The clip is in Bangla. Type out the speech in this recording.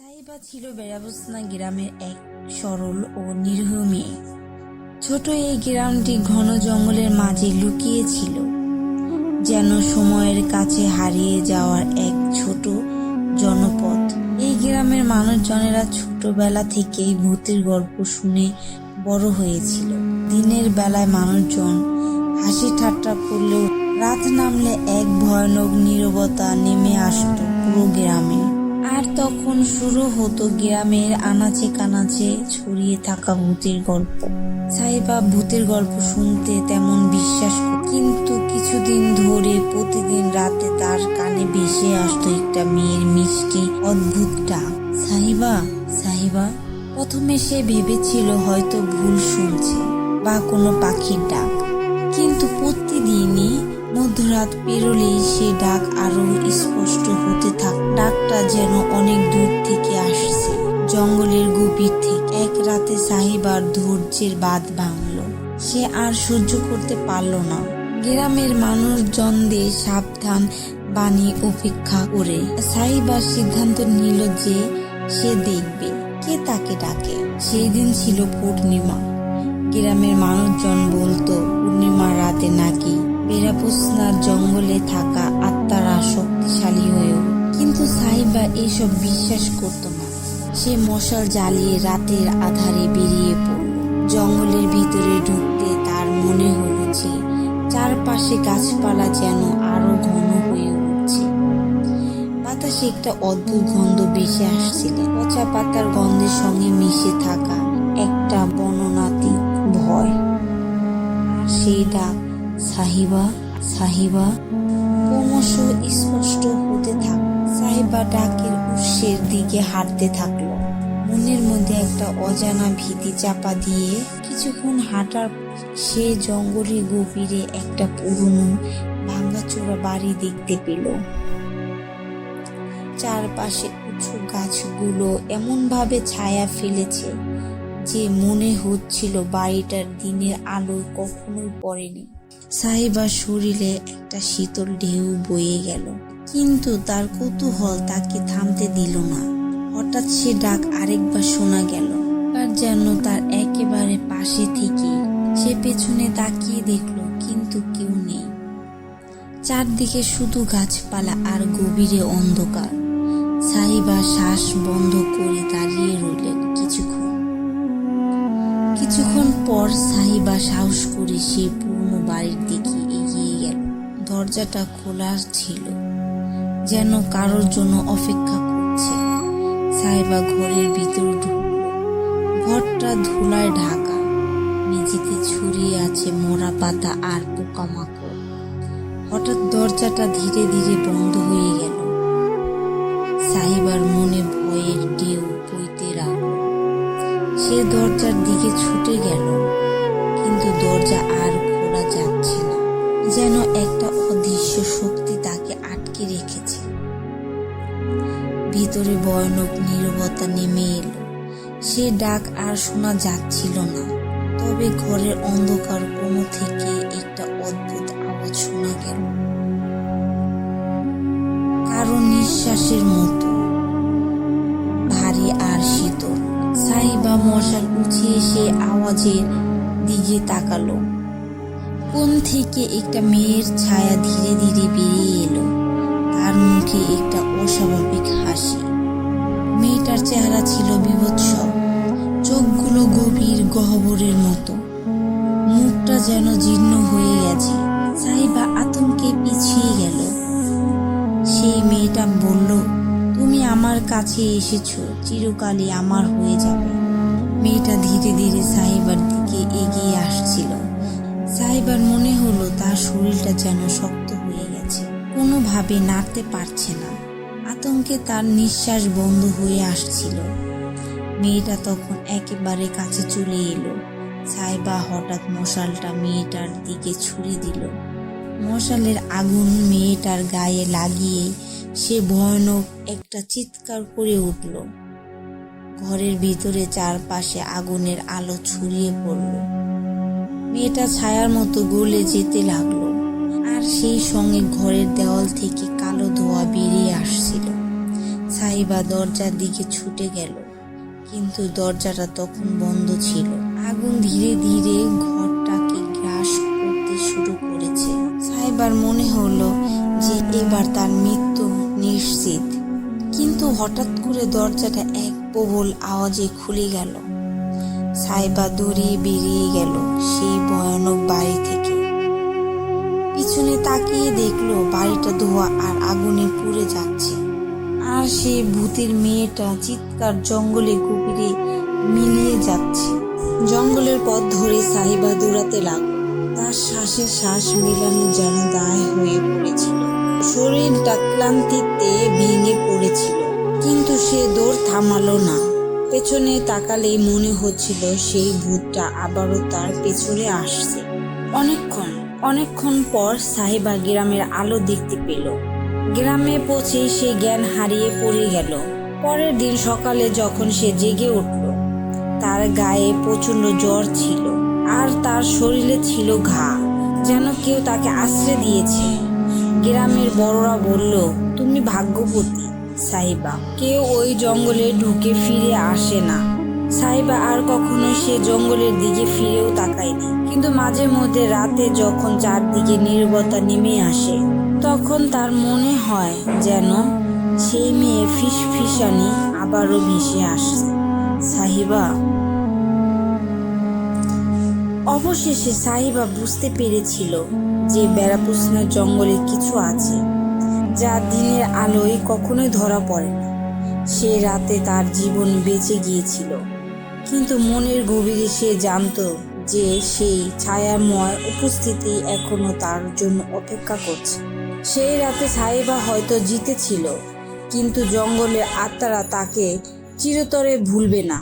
সাইবা ছিল বেড়াবসনা গ্রামের এক সরল ও নিরীহ মেয়ে। ছোট এই গ্রামটি ঘন জঙ্গলের মাঝে লুকিয়ে ছিল যেন সময়ের কাছে হারিয়ে যাওয়ার এক ছোট জনপদ। এই গ্রামের মানুষজনেরা ছোটবেলা থেকেই ভূতের গল্প শুনে বড় হয়েছিল। দিনের বেলায় মানুষজন হাসি ঠাট্টা করলেও রাত নামলে এক ভয়ানক নীরবতা নেমে আসতো পুরো গ্রামে। আর তখন শুরু হতো গ্রামের আনাচে কানাচে ছড়িয়ে থাকা ভূতের গল্প। সাইবা ভূতের গল্প শুনতে তেমন বিশ্বাস কিন্তু কিছুদিন ধরে প্রতিদিন রাতে তার কানে ভেসে আসতো একটা মেয়ের মিষ্টি অদ্ভুত ডাক সাহিবা সাহিবা, প্রথমে সে ভেবেছিল হয়তো ভুল শুনছে বা কোনো পাখির ডাক। মধ্যরাত পেরোলেই সে ডাক আরও স্পষ্ট হতে থাক। ডাকটা যেন অনেক দূর থেকে আসছে। জঙ্গলের গভীর থেকে এক রাতে সাহিবার ধৈর্যের বাদ ভাঙল। সে আর সহ্য করতে পারল না। গ্রামের মানুষজনদের সাবধান বাণী উপেক্ষা করে সাহিবার সিদ্ধান্ত নিল যে সে দেখবে, কে তাকে ডাকে। সেই দিন ছিল পূর্ণিমা। গ্রামের মানুষজন বলতো, পূর্ণিমার রাতে নাকি বেড়াপুসনার জঙ্গলে থাকা আত্মারা শক্তিশালী হয়েও কিন্তু সাহিবা এসব বিশ্বাস করত না। সে মশাল জ্বালিয়ে রাতের আধারে বেরিয়ে পড়ল। জঙ্গলের ভিতরে ঢুকতে তার মনে যে চারপাশে গাছপালা যেন আরও ঘন হয়ে উঠছে। বাতাসে একটা অদ্ভুত গন্ধ ভেসে আসছিল। পচা পাতার গন্ধের সঙ্গে মিশে থাকা একটা বর্ণনাতীত ভয়। সেই ডাক সাহিবা সাহিবা, ক্রমশ স্পষ্ট হতে থাক। সাহিবা ডাকের উৎসের দিকে হাঁটতে থাকল। মনের মধ্যে একটা অজানা ভীতি চাপা দিয়ে কিছুক্ষণ হাঁটার সে জঙ্গলের গভীরে একটা পুরনো ভাঙ্গাচোরা বাড়ি দেখতে পেল। চারপাশে উঁচু গাছগুলো এমনভাবে ছায়া ফেলেছে যে মনে হচ্ছিল বাড়িটার দিনের আলো কখনোই পড়েনি। সাহিবার শরীরে একটা শীতল ঢেউ বয়ে গেল। কিন্তু তার কৌতূহল তাকে থামতে দিল না। হঠাৎ সে ডাক আরেকবার শোনা গেল। আর যেন তার একেবারে পাশে থেকে সে পেছনে তাকিয়ে দেখল, কিন্তু কেউ নেই। চারদিকে শুধু গাছপালা আর গভীরে অন্ধকার। সাহিবা শ্বাস বন্ধ করে দাঁড়িয়ে রইলেন কিছুক্ষণ কিছুক্ষণ। পর সাহিবা সাহস করে সে পুরনো বাড়ির দিকে এগিয়ে গেল। দরজাটা খোলা ছিল, যেন কারোর জন্য অপেক্ষা করছে। সাহেবা ঘরের ভিতর ঢুকল। ঘরটা ধুলায় ঢাকা, মেঝেতে ছড়িয়ে আছে মোড়া পাতা আর পোকামাকড়। হঠাৎ দরজাটা ধীরে ধীরে বন্ধ হয়ে গেল। সাহিবার মনে ভয়ের সে দরজার দিকে ছুটে গেল, কিন্তু দরজা আর খোলা যাচ্ছে না, যেন একটা অদৃশ্য শক্তি তাকে আটকে রেখেছে। ভিতরে ভয়ানক নীরবতা নেমে এলো। সে ডাক আর শোনা যাচ্ছিল না, তবে ঘরের অন্ধকার কোনো থেকে একটা অদ্ভুত আওয়াজ শোনা গেল। কারও নিঃশ্বাসের মতো মশাল উঠিয়ে সে আওয়াজের দিকে তাকালো। কোন থেকে একটা মেয়ের ছায়া ধীরে ধীরে বেরিয়ে এলো? তার মুখে একটা অস্বাভাবিক হাসি। মেয়েটার চেহারা ছিল বিভৎস। চোখগুলো গভীর গহ্বরের মতো। মুখটা যেন জীর্ণ হয়ে গেছে। সাহিবা আতঙ্কে পিছিয়ে গেল। সেই মেয়েটা বলল, তুমি আমার কাছে এসেছ, চিরকালই আমার হয়ে যাবে। মেয়েটা ধীরে ধীরে সাহিবার দিকে এগিয়ে আসছিল। সাহিবার মনে হলো তার শরীরটা যেন শক্ত হয়ে গেছে। কোনোভাবে নাড়তে পারছে না। আতঙ্কে তার নিঃশ্বাস বন্ধ হয়ে আসছিল। মেয়েটা তখন একেবারে কাছে চলে এলো। সাইবা হঠাৎ মশালটা মেয়েটার দিকে ছুড়ে দিল। মশালের আগুন মেয়েটার গায়ে লাগিয়ে সে ভয়ানক একটা চিৎকার করে উঠল। ঘরের ভিতরে চারপাশে আগুনের আলো ছড়িয়ে পড়ল। মেয়েটা ছায়ার মতো গলে যেতে লাগল। আর সেই সঙ্গে ঘরের দেওয়াল থেকে কালো ধোয়া বেরিয়ে আসছিল। সাহিবা দরজার দিকে ছুটে গেল, কিন্তু দরজাটা তখন বন্ধ ছিল। আগুন ধীরে ধীরে ঘরটাকে গ্রাস করতে শুরু করেছে। সাইবার মনে হলো যে এবার তার মৃত্যু নিশ্চিত। কিন্তু হঠাৎ করে দরজাটা এক প্রবল আওয়াজে খুলে গেল। সাইবা দৌড়িয়ে বেরিয়ে গেল সেই ভয়ানক বাড়ি থেকে। পিছনে তাকিয়ে দেখল বাড়িটা ধোয়া আর আগুনে পুড়ে যাচ্ছে। আর সেই ভূতের মেয়েটা চিৎকার জঙ্গলে গভীরে মিলিয়ে যাচ্ছে। জঙ্গলের পথ ধরে সাহিবা দৌড়াতে লাগল। তার শ্বাসে শ্বাস মেলানো যেন দায় হয়ে পড়েছিল। শরীরটা ক্লান্তিতে ভেঙে পড়েছিল। পেছনে তাকালেই মনে হচ্ছিল সেই ভূতটা আবারও তার পেছনে আসছে। অনেকক্ষণ অনেকক্ষণ পর সাহেবা গ্রামের আলো দেখতে পেল। গ্রামে পৌঁছে সে জ্ঞান হারিয়ে পড়ে গেল। পরের দিন সকালে যখন সে জেগে উঠল, তার গায়ে প্রচণ্ড জ্বর ছিল আর তার শরীরে ছিল ঘা, যেন কেউ তাকে আশ্রয় দিয়েছে। গ্রামের বড়রা বলল, তুমি ভাগ্যবতী সাহিবা কেউ ওই জঙ্গলে ঢুকে ফিরে আসে না। সাহিবা আর কখনো সে জঙ্গলের দিকে ফিরেও তাকায়নি কিন্তু মাঝে মধ্যে রাতে যখন চারদিকে নীরবতা নেমে আসে, তখন তার মনে হয় যেন সেই মেয়ে ফিস ফিসানি আবারও ভেসে আসছে। সাহিবা অবশেষে সাহিবা বুঝতে পেরেছিল যে বেড়াপুসনার জঙ্গলে কিছু আছে। যা দিনের আলোয় কখনোই ধরা পড়ে না। সে রাতে তার জীবন বেঁচে গিয়েছিল। কিন্তু মনের গভীরে সে জানতো যে সেই ছায়াময় উপস্থিতি এখনও তার জন্য অপেক্ষা করছে। সেই রাতে সাহিবা হয়তো জিতেছিল, কিন্তু জঙ্গলের আত্মারা তাকে চিরতরে ভুলবে না।